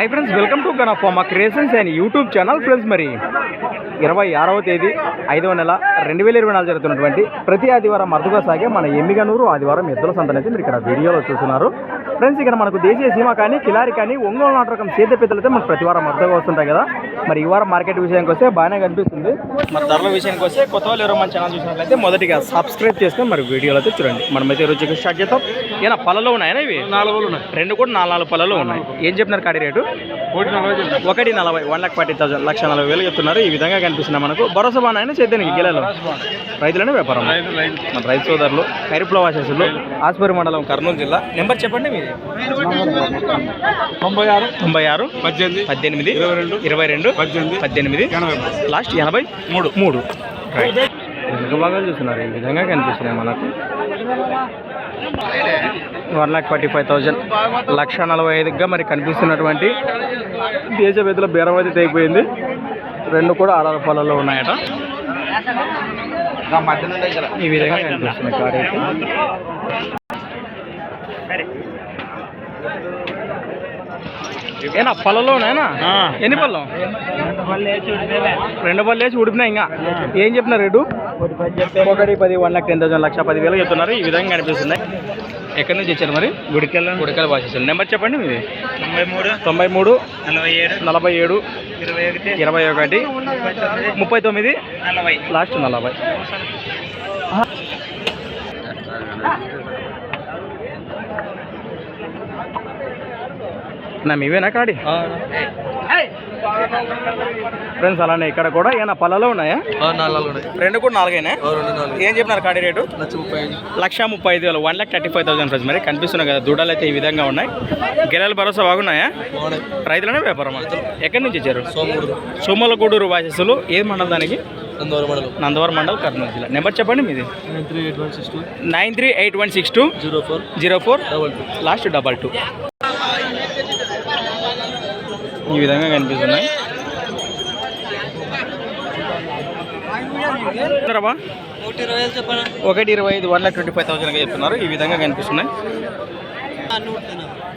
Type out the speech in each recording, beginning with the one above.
High friends welcome to గన్ మా creations and YouTube channel friends మరి ఇరవై ఆరవ తేదీ ఐదవ నెల రెండు వేల ఇరవై నాలుగు జరుగుతున్నటువంటి ప్రతి ఆదివారం అరుదుగా సాగే మన ఎమ్మిగనూరు ఆదివారం ఎద్దుల సంతనైతే మీరు ఇక్కడ వీడియోలో చూస్తున్నారు. ఫ్రెండ్స్ ఇక్కడ మనకు దేశీయ సీమ కానీ కిలారి కానీ ఒంగోలు నాటు రకం సేద్య పెద్దలైతే మనకు ప్రతి వారం అరుదుగా వస్తుంటాయి కదా. మరి ఈ వారం మార్కెట్ విషయానికి వస్తే బాగానే కనిపిస్తుంది. మరి ధరల విషయానికి వస్తే కొత్త వాళ్ళు ఎవరో మన ఛానల్ చూసినట్లయితే మొదటిగా సబ్స్క్రైబ్ చేసుకొని మరి వీడియోలో అయితే చూడండి. మనమైతే చికెన్ స్టార్ట్ చేద్దాం. ఏనా పళ్ళలో ఉన్నాయా ఇవి? నాలుగు ఉన్నాయి. రెండు కూడా నాలుగు నాలుగు పళ్ళలో ఉన్నాయి. ఏం చెప్పినారు కాడి రేటు? ఒకటి నలభై వన్ లాక్ ఫార్టీ థౌసండ్ లక్ష నలభై వేలు చెప్తున్నారు. ఈ విధంగా కనిపిస్తున్నాయి మనకు భరోసా బాగా చేద్దానికి గిల్లలు రైతులనే వ్యాపారం. మన రైతు సోదరులు కైరుప్ల వాసేసులు ఆస్పరి మండలం కర్నూలు జిల్లా. నెంబర్ చెప్పండి మీది తొంభై ఆరు. తొంభై ఆరు పద్దెనిమిది. పద్దెనిమిది ఇరవై రెండు. ఇరవై రెండు పద్దెనిమిది. పద్దెనిమిది లాస్ట్ ఎనభై మూడు. మూడు. రైట్ వెనుక భాగాలు చూస్తున్నారు. ఈ విధంగా కనిపిస్తున్నాయి మనకు. One lakh forty five thousand. లక్ష నలభై ఐదుగా మరి కనిపిస్తున్నటువంటి దేశ పెద్దల బేరం అయితే తెగిపోయింది. రెండు కూడా ఆరు పొలాల్లో ఉన్నాయట. ఈ విధంగా కనిపిస్తున్నాయి కారు అయితే. ఏనా ఉన్నాయనా? ఎన్ని పళ్ళం? రెండు పళ్ళు వేసి ఉడిపినా ఇంకా. ఏం చెప్పినారు రేటు? ఒకటి పది వన్ లాక్ టెన్ థౌసండ్ లక్ష పది వేలు చెప్తున్నారు. ఈ విధంగా కనిపిస్తున్నాయి ఎక్కడి నుంచి వచ్చారు మరి? గుడికెళ్ళ గుడికెళ్ళ భాష నెంబర్ చెప్పండి మీది. తొంభై మూడు తొంభై మూడు నలభై ఏడు నలభై ఏడు ఇరవై ఒకటి ఇరవై ఒకటి ముప్పై తొమ్మిది నలభై. లాస్ట్ నలభై. నా మీవేనా కాడి? ఫ్రెండ్స్ అలానే ఇక్కడ కూడా ఏమైనా పళ్ళలో ఉన్నాయా? రెండు కూడా నాలుగైనా? ఏం చెప్పినారు కాడి రేటు? లక్ష ముప్పై ఐదు. వేలు. One lakh thirty five thousand friends మరి కనిపిస్తున్నాయి కదా దూడలు అయితే ఈ విధంగా ఉన్నాయి. గెలల భరోసా బాగున్నాయా? రైతులనే వ్యాపారం ఎక్కడి నుంచి వచ్చారు? సోమలగూడూరు వాసస్సులు ఏది మండలం దానికి? నందవరం మండలం. నందవరం మండల్ కర్నూలు జిల్లా. నెంబర్ చెప్పండి మీది. Nine three eight one six two. Nine three eight one six two. Zero four. Zero four. Double two. Last double two ఈ విధంగా కనిపిస్తున్నాయి. ఒకటి ఇరవై ఐదు వన్ లాక్ ట్వంటీ ఫైవ్ థౌసండ్గా చెప్తున్నారు. ఈ విధంగా కనిపిస్తున్నాయి.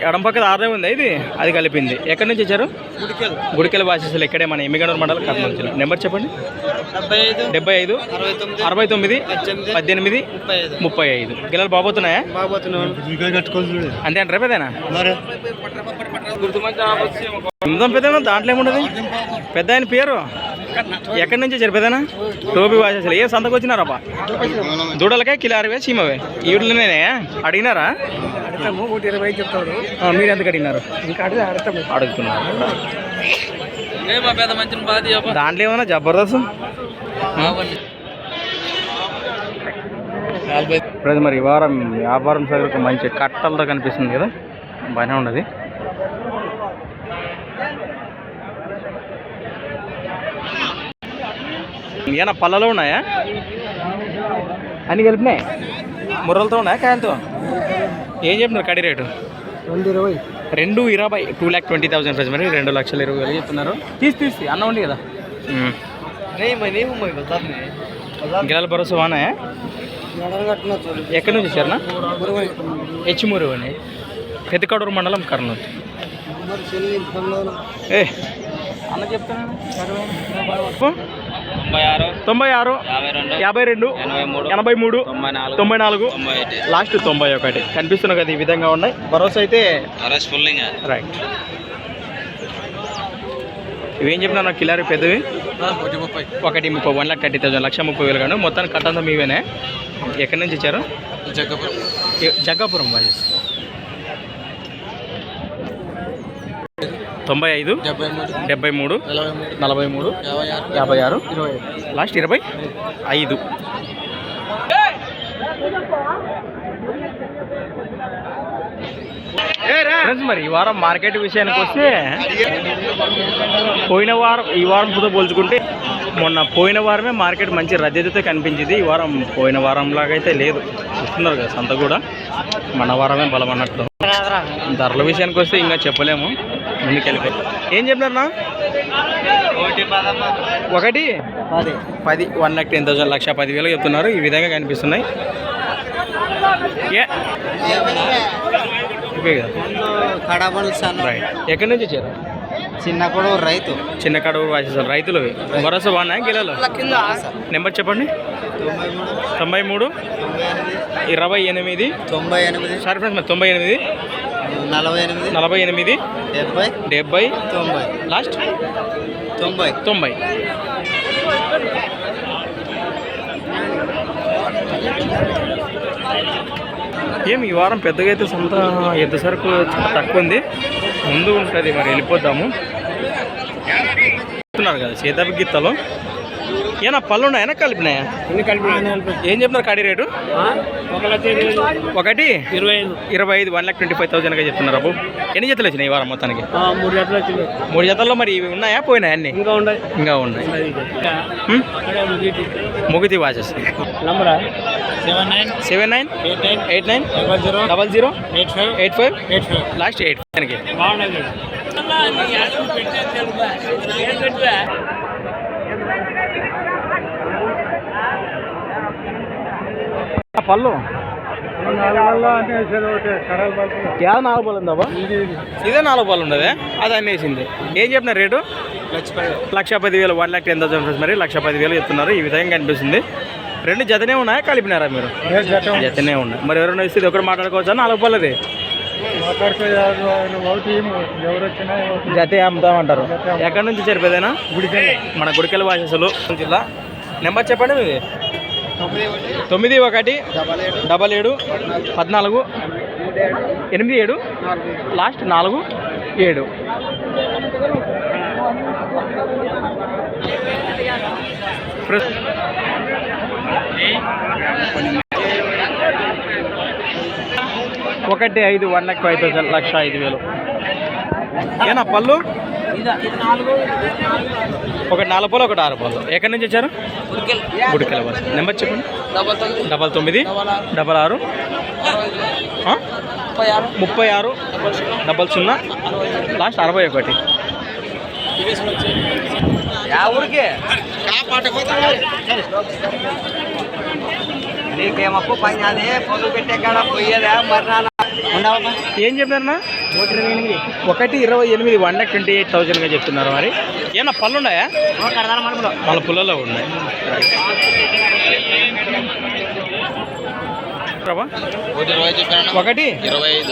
ఎడం పక్కన ఆదాయం ఉంది ఇది? అది కలిపింది. ఎక్కడి నుంచి వచ్చారు? గుడికెళ్ళి. భాషలు ఇక్కడే మన ఎమ్మిగనూరు మండలం కర్నూలు జిల్లా నెంబర్ చెప్పండి. డెబ్బై ఐదు అరవై తొమ్మిది పద్దెనిమిది ముప్పై ఐదు. గిల్లలు బాబోతున్నాయా? అంతే అంటారా పెద్దనా? మరి పెద్దనా? దాంట్లో ఏముండదు? పెద్ద ఆయన పేరు? ఎక్కడి నుంచి వచ్చారు పెద్దనా? టోపీ వాసేసలు ఏ సంతకు వచ్చినారబ్బా దూడలకే కిలో అరవై చీమవే. ఈవిడలోనే అడిగినారా? ఇరవై మీరు ఎందుకు అడిగినారు? ఇంకా అడుగుతున్నారు. దాంట్లో ఏమన్నా జబర్దస్త్? ప్రతి మరి ఈ వారం వ్యాపారం సరుకు మంచి కట్టలతో కనిపిస్తుంది కదా? బాగానే ఉన్నది. ఏనా పళ్ళలో ఉన్నాయా? అన్ని కలిపినాయి? ముర్రలతో ఉన్నాయా కాయలతో? ఏం చెప్పినారు కడి రేటు? రెండు ఇరవై. రెండు ఇరవై two lakh twenty thousand price మరి రెండు లక్షల ఇరవై వేలు చెప్తున్నారు. తీసి తీసి అన్న ఉంది కదా? గిరాల భరోసా బాగున్నాయా ఎక్కడి నుంచి వచ్చారనా హెచ్మూరు అని పెద్దకడూరు మండలం కర్నూలు. ఏ అన్న చెప్తాను. తొంభై ఆరు యాభై రెండు ఎనభై మూడు తొంభై నాలుగు లాస్ట్ తొంభై ఒకటి. కనిపిస్తున్నాయి కదా ఈ విధంగా ఉన్నాయి. భరోసా అయితే రైట్ ఇవేం చెప్పినా నాకు కిలారి పెద్దవి? ఒకటి ముప్పై ఒకటి ముప్పై వన్ లాక్ థర్టీ థౌసండ్ లక్ష ముప్పై వేలు కానీ మొత్తానికి కట్టంతా మీవేనే? ఎక్కడి నుంచి ఇచ్చారు జగ్గపురం. జగ్గాపురం వాయిస్ తొంభై ఐదు డెబ్బై మూడు డెబ్బై మూడు నలభై మూడు యాభై ఆరు లాస్ట్ ఇరవై ఐదు. ఫ్రెండ్స్ మరి ఈ వారం మార్కెట్ విషయానికి వస్తే పోయిన వారం ఈ వారంతో పోల్చుకుంటే మొన్న పోయిన వారమే మార్కెట్ మంచి రద్దీతో కనిపించింది. ఈ వారం పోయిన వారం లాగా అయితే లేదు. చూస్తున్నారు కదా సంత కూడా. మన వారమే బలం అన్నట్లు ధరల విషయానికి వస్తే ఇంకా చెప్పలేము. ఏం చెప్పినారన్నా ఒకటి పది. పది. వన్ లాక్ టెన్ థౌసండ్ లక్ష పదివేలు చెప్తున్నారు. ఈ విధంగా కనిపిస్తున్నాయి. ఎక్కడి నుంచి వచ్చారు? చిన్న కొడుకు రైతు. చిన్న కడుగు వాసేసారు రైతులు భరోసా బాగున్నాయి? గిలాలు నెంబర్ చెప్పండి. తొంభై మూడు. ఇరవై ఎనిమిది. తొంభై ఎనిమిది. సారీ ఫ్రెండ్స్ తొంభై ఎనిమిది. నలభై ఎనిమిది. నలభై ఎనిమిది. డెబ్బై. డెబ్బై. తొంభై. లాస్ట్? తొంభై. తొంభై. ఏం ఈ వారం పెద్దగా అయితే సొంత ఎద్దు సరుకు తక్కువ ఉంది. ముందు ఉంటుంది మరి వెళ్ళిపోద్దాము. చెప్తున్నారు కదా సీతాపి గీతలు ఏనా పళ్ళు ఉన్నాయా? కలిపినాయా? ఏం చెప్తున్నారు కాడి రేటు? ఒకటి? ఇరవై ఐదు. ఇరవై ఐదు వన్ లాక్ ట్వంటీ ఫైవ్ థౌసండ్గా చెప్తున్నారు అబ్బు ఎన్ని జతలు వచ్చినాయి ఈ వారం మొత్తానికి? మూడు గంటలు వచ్చింది మూడు జతల్లో మరి ఇవి ఉన్నాయా? పోయినాయా అన్ని? ఇంకా ఉండదు ఇంకా ఉన్నాయి? ముగితి వాచెస్. నంబరా? Seven nine seven nine? Eight nine eight nine? Double zero double zero? Eight five eight five? Eight five. Last eight. దానికి బాగుండదు పళ్ళు? యా నాలుగు పళ్ళు ఉందా బా? ఇదే నాలుగు పళ్ళు ఉండదు అది అనేసింది ఏం చెప్పిన రేటు? లక్ష పది వేలు one lakh ten thousand rupees మరి లక్ష పది వేలు చెప్తున్నారు. ఈ విధంగా కనిపిస్తుంది. రెండు జతనే ఉన్నాయా? కలిపినారా మీరు? జతనే ఉన్నాయి. మరి ఎవరైనా ఇస్తే ఇది ఒకటి మాట్లాడుకోవచ్చా? నాలుగు పళ్ళది? ఎవరు వచ్చినా జతే అమ్ముతామంటారు. ఎక్కడి నుంచి చేరిపోదేనా మన గుడికెళ్ళ వాసలు జిల్లా. నెంబర్ చెప్పండి మీది. తొమ్మిది ఒకటి డబల్ ఏడు పద్నాలుగు ఎనిమిది ఏడు లాస్ట్ నాలుగు ఏడు. ఒకటి ఐదు వన్ లాక్ ఫైవ్ థౌసండ్ లక్ష ఐదు వేలు. ఏనా పళ్ళు? ఒకటి నాలుగు ఒకటి ఆరు పూలు ఎక్కడి నుంచి వచ్చారు? గుడికెల బస్. నెంబర్ చెప్పండి. డబల్ తొమ్మిది డబల్ ఆరు. ముప్పై ఆరు డబల్ సున్నా. లాస్ట్ అరవై ఒకటి. నీకేమప్పు పని అదే పొద్దు పెట్టే కాడ పోయేదా మర్నాడు. ఏం చెప్పారన్నా? ఒకటి ఇరవై ఎనిమిది వన్ లాక్ ట్వంటీ ఎయిట్ థౌసండ్గా చెప్తున్నారు మరి. ఏమన్నా పళ్ళు ఉన్నాయా వాళ్ళ పుల్లలో ఉన్నాయి. ప్రభా? ఒకటి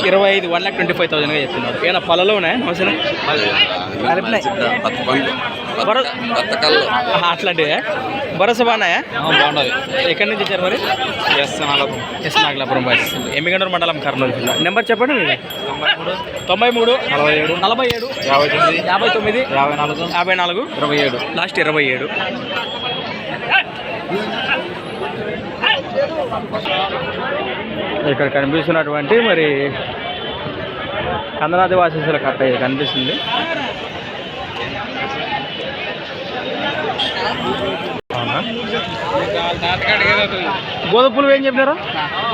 ఇరవై ఐదు వన్ లాక్ ట్వంటీ ఫైవ్ థౌసండ్గా చెప్తున్నారు. ఏమన్నా పళ్ళలో ఉన్నాయా? అవసరం అట్లాంటివే. భరోసా బాగున్నాయా? బాగుండదు ఎక్కడి నుంచి వచ్చారు మరి? ఎస్ నాలుగు ఎస్ నాగలాపురం బాయ్స్ ఎమ్మిగండూరు మండలం కర్నూలు జిల్లా. నెంబర్ చెప్పండి తొంభై మూడు నలభై ఏడు నలభై ఏడు యాభై తొమ్మిది యాభై తొమ్మిది యాభై నాలుగు యాభై నాలుగు ఇరవై ఏడు. లాస్ట్ ఇరవై ఏడు. ఇక్కడ కనిపిస్తున్నటువంటి మరి కందనాది వాసీసుల కట్ట ఇది కనిపిస్తుంది. అవునా? గోధుమలు ఏం చెప్పినారు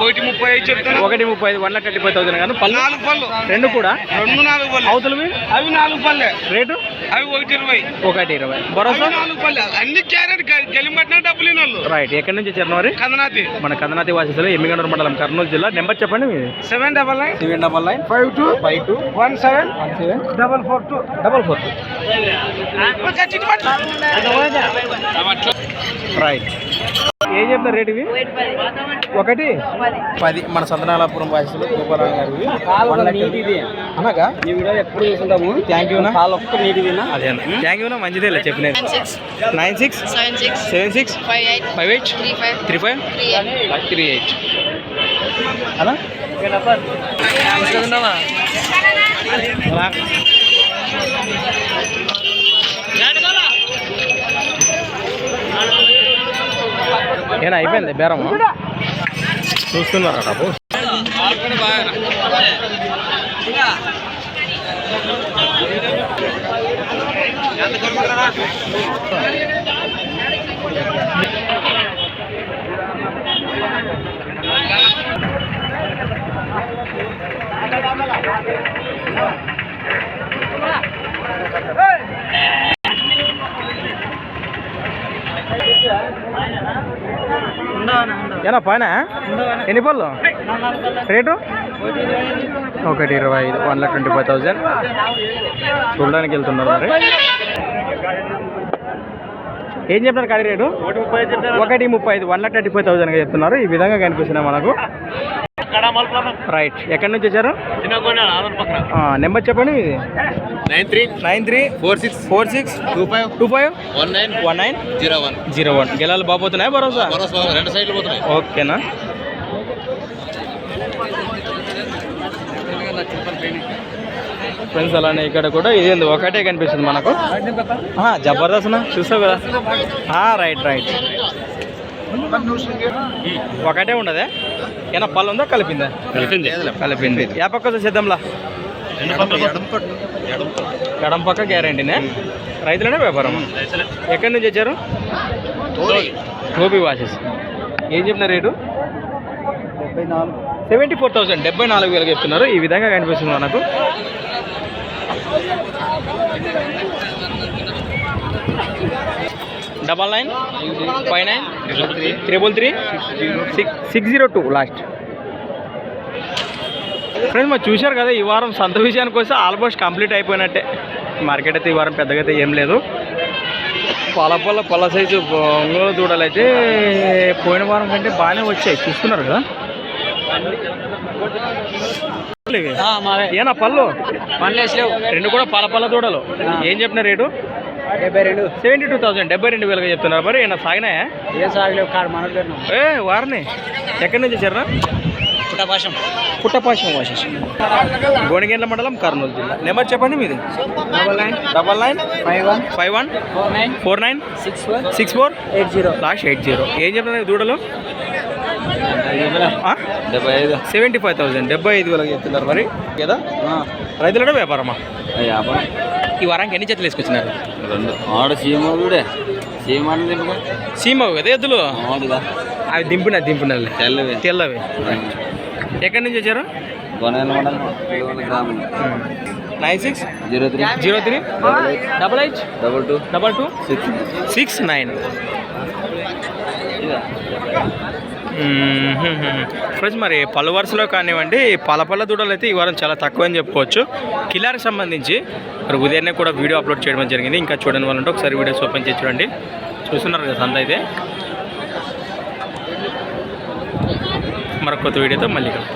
ఒకటి ముప్పై ఐదు చెప్తాను ఒకటి ముప్పై ఐదు one lakh thirty five thousand కానీ పళ్ళు? నాలుగు పళ్ళు. రెండు కూడా? రెండు నాలుగు పళ్ళు. అవతలవి అవి నాలుగు పళ్ళే. రేటు? అవి ఒకటి ఇరవై. ఒకటి ఇరవై. భరోసా? నాలుగు పళ్ళే. అన్ని క్యారెట్ గెలిపట్టిన డబ్బులు వాళ్ళు. రైట్ ఎక్కడి నుంచి వచ్చారు మరి? కందనాతి. మన కందనాతి వాసిస్తులు ఎమ్మిగండూరు మండలం కర్నూలు జిల్లా. నెంబర్ చెప్పండి మీది. Seven double nine. Seven double nine. Five two. Five two. One seven. One seven. Double four two. Double four right ఏం చెప్తారు రేట్ ఇవి? ఒకటి? పది. మన సంతనాలాపురం వాసిస్తులు గోపాలం గారు అనగా ఈ వీడియో ఎప్పుడు చూస్తుంటాము? థ్యాంక్ యూ చాలా ఒక్క నీటిదినా అదే థ్యాంక్ యూ మంచిదే చెప్పినది. Six nine six seven six seven six five eight five eight three five three eight three eight అలా ఏనా అయిపోయింది బేరం చూస్తున్నారా బాబు ఏనా పైన ఎన్ని పళ్ళు? రేటు? ఒకటి ఇరవై ఐదు one lakh twenty five thousand. చూడడానికి వెళ్తున్నారు మరి. ఏం చెప్తున్నారు కాడి రేటు? ఒకటి ముప్పై ఐదు వన్ లాక్ థర్టీ ఫైవ్ థౌసండ్గా చెప్తున్నారు. ఈ విధంగా కనిపిస్తున్నాయి మనకు. రైట్ ఎక్కడి నుంచి వచ్చారు? నెంబర్ చెప్పండి. ఇది nine three nine three four six four six two five two five one nine one nine zero one. Zero one. గెలాలు బాగుపోతున్నాయి భరోసా? భరోసా రెండు సైడ్లు పోతున్నాయి. ఓకేనా? ఫ్రెండ్స్ అలానే ఇక్కడ కూడా ఇదేంది ఒకటే కనిపిస్తుంది మనకు. ఆహా, జబర్దస్త్ నా? చూస్తావు కదా? రైట్ రైట్ ఒకటే ఉండదే? ఏనా పళ్ళు ఉందా? కలిపిందా? కలిపింది. కలిపింది. ఏ పక్క సిద్ధంలా ఎడం పక్క గ్యారంటీనే? రైతులనే వ్యాపారం ఎక్కడి నుంచి వచ్చారు? గోపి వాచెస్ ఏం చెప్పిన రేటు? Seventy four thousand. డెబ్బై నాలుగు వేలు చెప్తున్నారు. ఈ విధంగా కనిపిస్తుంది మనకు. Double nine five nine triple three six six zero two last friends మరి చూశారు కదా ఈ వారం సంత విషయానికి వస్తే ఆల్మోస్ట్ కంప్లీట్ అయిపోయినట్టే. మార్కెట్ అయితే ఈ వారం పెద్దగా అయితే ఏం లేదు. పొల పొల పొల సైజు ఒంగోలు దూడలు అయితే పోయిన వారం కంటే బాగానే వచ్చాయి. చూస్తున్నారు కదా. ఏనా పళ్ళు? పనిలేసలేవు రెండు కూడా పల పల దూడలు. ఏం చెప్పిన రేటు? డెబ్బై రెండు. సెవెంటీ టూ థౌసండ్ డెబ్బై రెండు వేలుగా చెప్తున్నారు. మరి ఏమైనా సాగినాయా? ఏం సాగలేవు మనకు పెరినాం ఏ వారిని? ఎక్కడి నుంచి వచ్చారా? పుట్టపాశం. పుట్టపాశం వాసెస్ గోనిగేండ్ల మండలం కర్నూలు జిల్లా. నెంబర్ చెప్పండి మీది. Double nine. Double nine. Five one. Five one. Four nine. Four nine. Six one six four. Eight zero. Last eight zero. ఏం చెప్తున్నారు దూడలు? డెబ్బై ఐదు. సెవెంటీ ఫైవ్ థౌసండ్ డెబ్బై ఐదు వేలకు చెప్తున్నారు మరి. కదా రైతులనే వ్యాపారమా? ఈ వారానికి ఎన్ని జతలు వేసుకొచ్చినారు? రెండు. ఆడు సీమ కూడా సీమ దింపుగా సీమ కదా ఎద్దులు? అవి దింపిన దింపిన తెల్లవి. తెల్లవి. ఎక్కడి నుంచి వచ్చారు? Nine six? Zero three. Zero three? Double eight. Double two. Double two? Six. Six nine. Friends మరి పలు వరుసలో కానివ్వండి పల పళ్ళ దూడలు అయితే ఈ వారం చాలా తక్కువ అని చెప్పుకోవచ్చు. కిలార్కి సంబంధించి మరి ఉదయాన్నే కూడా వీడియో అప్లోడ్ చేయడం జరిగింది. ఇంకా చూడని వాళ్ళంటే ఒకసారి వీడియోస్ ఓపెన్ చేసి చూడండి. చూస్తున్నారు కదా సంత అయితే. మరొక కొత్త వీడియోతో మళ్ళీ కలుగుతాం